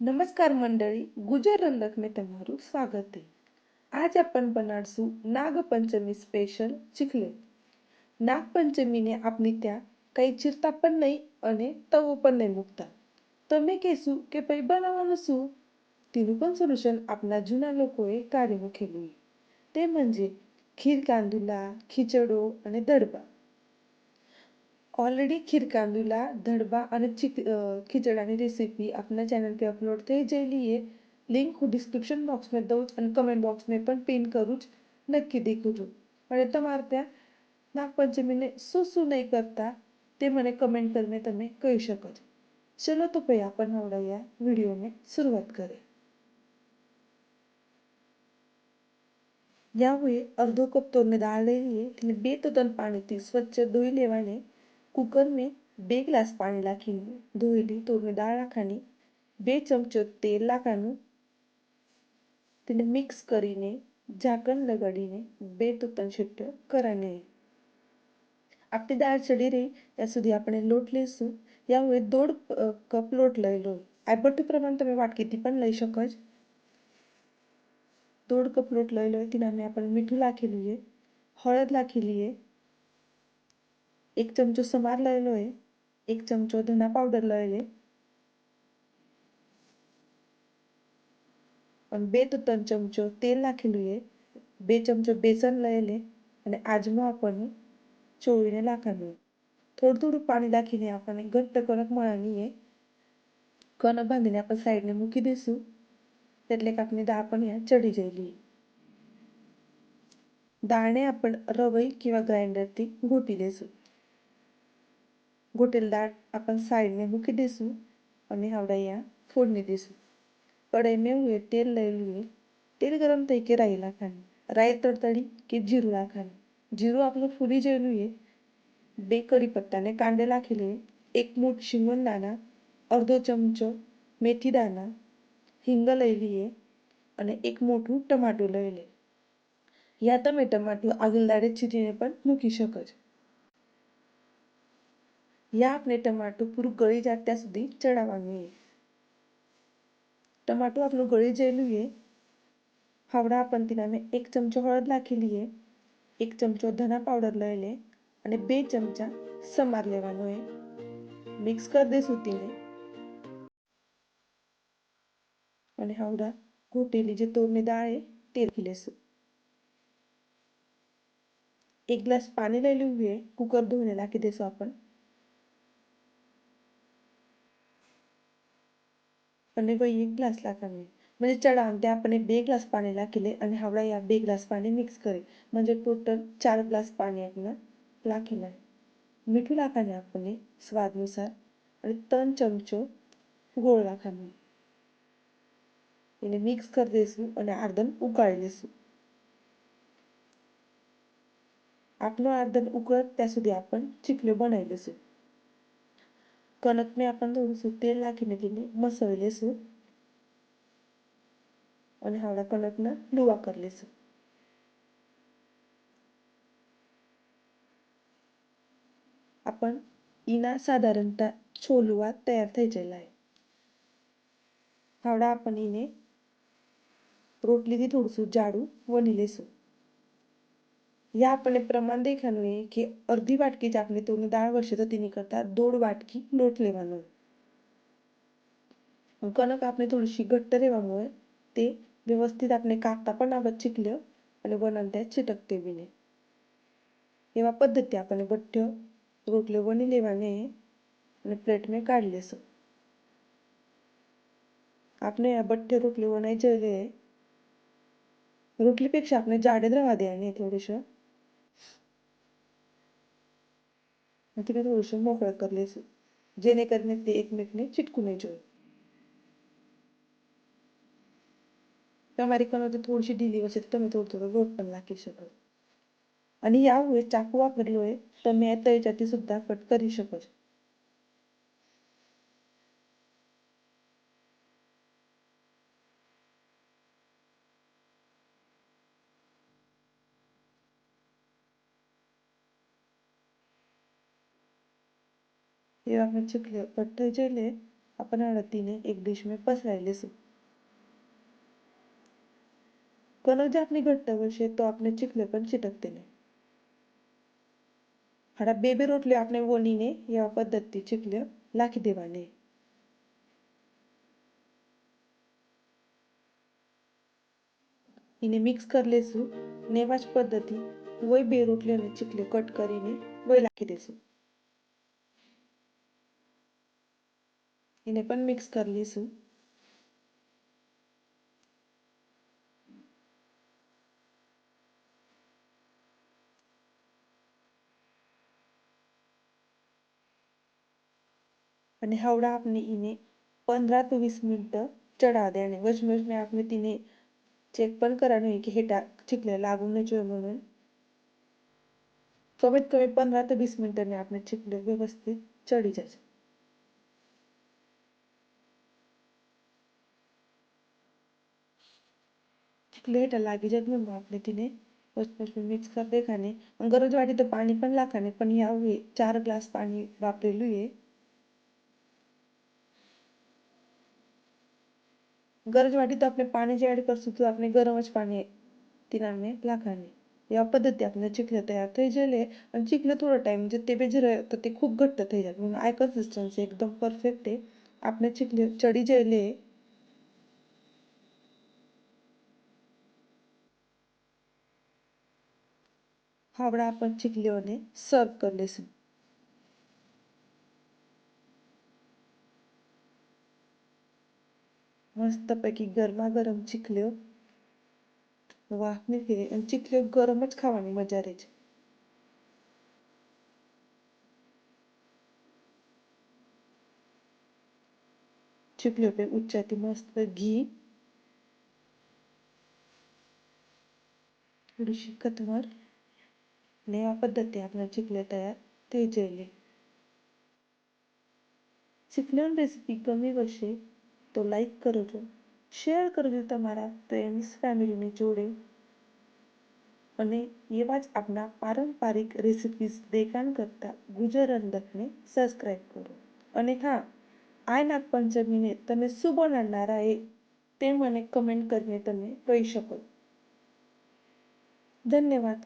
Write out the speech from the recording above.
નમસ્કાર મંડળી ગુજર રંગકમાં તમારું સ્વાગત છે આજ आपण બનાડશું નાગપંચમી સ્પેશિયલ ચીખલે નાગપંચમીને આપણી ત્યાં કંઈ ચીરતા પણ નહીં અને તવો પણ નહીં મૂકતા તમે કહેશું કે ભાઈ બનાવવાનું શું તેનું પણ સોલ્યુશન આપણા જૂના લોકોએ કાઢી મૂકેલું તે म्हणजे ખીર કાંદુલા ખીચડો અને દડબા ઓલરેડી ખીર કાંદુલા દડબા અને ખીચડાની રેસીપી આપના ચેનલ पे अपलोड થઈ ગયેલી છે લિંક હું ડિસ્ક્રિપ્શન બોક્સમાં દઉં છું અને કમેન્ટ બોક્સને પણ પિન કરું જ નક્કી દેખું છું. અને તમારે ત્યાં નાગપંચમીને શું શું નહીં કરતા તે મને કમેન્ટ કરીને તમે કહી શકો છો. ચલો તો ભાઈ આપણને આવડાવ્યા વિડીયોને શરૂઆત કરીએ. યાવે અડધો કપ તોરને દાળ લઈ લઈએ અને બે તો તન પાણીથી સ્વચ્છ ધોઈ લેવાને. કુકરમાં બે ગ્લાસ પાણી નાખીને ધોયેલી તોરની દાળ નાખવાની બે ચમચો તેલ નાખવાનું તેને મિક્સ કરીને ઝાકણ લગાડીને બે તો ત્રણ છૂટ્યો કરવાની આપણી દાળ ચડી રહી ત્યાં સુધી આપણે લોટ લઈશું यामुळे દોઢ કપ લોટ લઈ લો આ બધું પ્રમાણ તમે વાટકીથી પણ લઈ શકો જ દોઢ કપ લોટ લઈ લો તેના મેં આપણે મીઠું નાખી લઈએ હળદ નાખી લઈએ એક ચમચો સંભાર લઈ એ એક ચમચો ધના પાવડર લઈ લે અને બે તો ત્રણ ચમચો તેલ નાખેલું એ બે ચમચો બેસન લઈ લે અને આજમાં આપણને ચોળીને નાખવાનું થોડું થોડું પાણી નાખીને આપણને ઘટ્ટ કણક મળવાની એ કણક બાંધીને આપણે સાઈડને મૂકી દઈશું એટલે કે આપણી દાળ પણ અહીંયા ચડી જયેલી દાળને આપણે રવઈ કેવા ગ્રાઇન્ડરથી ઘૂંટી દઈશું ગોટેલ દાળ આપણે સાઈડને મૂકી દઈશું અને આપણે અહીંયા ફોડની દઈશું કડાઈ મેળવીએ તેલ લઈ લઈએ. તેલ ગરમ થઈ કે રાઈ નાખવાની? રાઈ તડતડી કે જીરું નાખવાનું? જીરું આપણું ફૂલી જયેલું એ બે કડી પત્તાને કાંડે નાખી લઈએ. એક મૂઠ શિંગોન દાણા, અડધો ચમચો મેથી દાણા, હિંગ લઈ લઈએ અને એક મોટું ટમાટું લઈ લઈએ. યા તમે ટમાટું આગળ દાડે છીટીને પણ મૂકી શકો છો. યા આપણે ટમાટું પૂરું ગળી જાય ત્યાં સુધી ચડાવવાનું એ ટમાટું આપણું ગળી જયેલું એ હાવડા आपण તેના એક ચમચો હળદ નાખી લઈએ એક ચમચો ધના પાવડર લઈ લે અને બે ચમચા સમાર લેવાનો એ મિક્સ કરી દઈશું તેને અને હાવડા ઘૂંટેલી જે તોરની દાળ એ તે નાખી લેશું एक ग्लास पाणी लई हुई है कुकर धुवणे नाखी देसो आपण અને વહી એક ગ્લાસ લાખવાની म्हणजे चढा त्या आपण બે ગ્લાસ પાણી નાખીલે અને હાવડા યા બે ગ્લાસ પાણી મિક્સ કરી म्हणजे टोटल ચાર ગ્લાસ પાણી આપણે નાખીને મીઠું નાખવાનું આપણને સ્વાદ અનુસાર અને ત્રણ ચમચો ગોળ નાખવાનો એને મિક્સ કરી દઈશું અને આર્ધન ઉકાળી લઈશું આપનો આર્ધન ઉકળત ત્યાં સુધી आपण ચીકલો બનાવી લઈશું કણકને आपण થોડુંસું તેલ નાખીને તેને મસળી લઈશું અને હાવડા કણકના લુવા કરી લઈશું आपण ઈના સાધારણતા છોલુવા તૈયાર થઈ ગયેલા હાવડા आपण એને રોટલીથી થોડુંસું જાડું વણી લઈશું या आपले प्रमाण देखावे की अर्धी वाटकी चाकणी तुम्ही डाळ वर्षाचा तिने करता दोड वाटकी लोटले म्हणून कणक आपले थोडीशी घट्ट रेवामुळे ते व्यवस्थित आपले काकता पण आपण चिकलं आणि बनवून त्यात चिटकते बिने. एव्हा पद्धती आपण बठ्ठ रोटले वणी लेवाने आणि प्लेट में काढले लेस आपण या बठ्ठे रोटले बनायचे रोटलीपेक्षा आपण जाडे द्रवा द्याने थोडेशं आणि तिने ते उशीर मोकळं करले असेल जेणेकरून ते एकमेकने चिटकू नये जेव्हा अमेरिकन होते थोडीशी ढिली मी कमी थोडत गोट पण लागे शकत आणि यामुळे चाकू वापरलोय तर मी तयच्या सुद्धा कट करू शकत. શકો છો એ આપણે ચીકલે કટ થઈ જઈને આપણે હળદીને એક ડીશમાં પસરાવી લઈશું કલર જો આપણી ઘટ્ટ હશે તો આપણે ચીખલે પણ ચીટકते નહીં હાડા બે બે રોટલી આપણે વણીને એવા પદ્ધતિથી ચીખલે લાખી દેવાની એને મિક્સ કરી લેશું ને એવા જ પદ્ધતિ વય બે રોટલી અને એને પણ મિક્સ કરી લઈશું અને हवड़ा आपने इन्हें पंद्रह तो वीस मिनिट चढा देणे वचमच में आपने तिने चेक पण करायला की हे टाक चिकले लागून नाही જોઈએ म्हणून कमीत कमी पंधरा ते वीस मिनिटांनी આપણે चिकले व्यवस्थित ચડી જશે प्लेट लागी जब मी बाप तिने. पचपच मिक्स कर दे खाने. आणि गरज वाटी तर पाणी पण लाखाने पण यावेळी चार ग्लास पाणी वापरलेलं आहे गरज वाटी तर आपण पाण्याची ॲड करतो तर आपले गरमच पाणी तिनाने लाखाने या पद्धती आपलं चिखलं तयार થઈ જલે आणि चिखलं थोडं टाईम म्हणजे ते बेजर तर ते खूप घट्ट થઈ જાય म्हणून आय कन्सिस्टन्सी एकदम परफेक्ट आहे. आपण चिखले चढी आहे હવે આપણે ચીકલીઓને સર્વ કરી લઈશું મસ્ત પૈકી ગરમા ગરમ ચીકલીઓ વાહ નીકળી અને ચીકલીઓ ગરમ જ ખાવાની મજા રહે છે. ચીકલીઓ પર ઉચ્ચાતી મસ્ત ઘી. થોડીશી કતમર ને આ પદ્ધતિ આપણે ચીખલે તૈયાર થઈ જઈએ. ચીખલાની રેસીપી ગમી હશે તો લાઈક કરજો શેર કરજો તમારા ફ્રેન્ડ્સ ફેમિલીની જોડે. અને એવા જ આપણા પારંપરિક રેસિપીઝ દેખાણ કરતા ગુજર અંદરને સબસ્ક્રાઈબ કરો. અને હા, આ નાગપંચમીને તમે શું બનાવનારા એ તે મને કમેન્ટ કરીને તમે કહી શકો. ધન્યવાદ.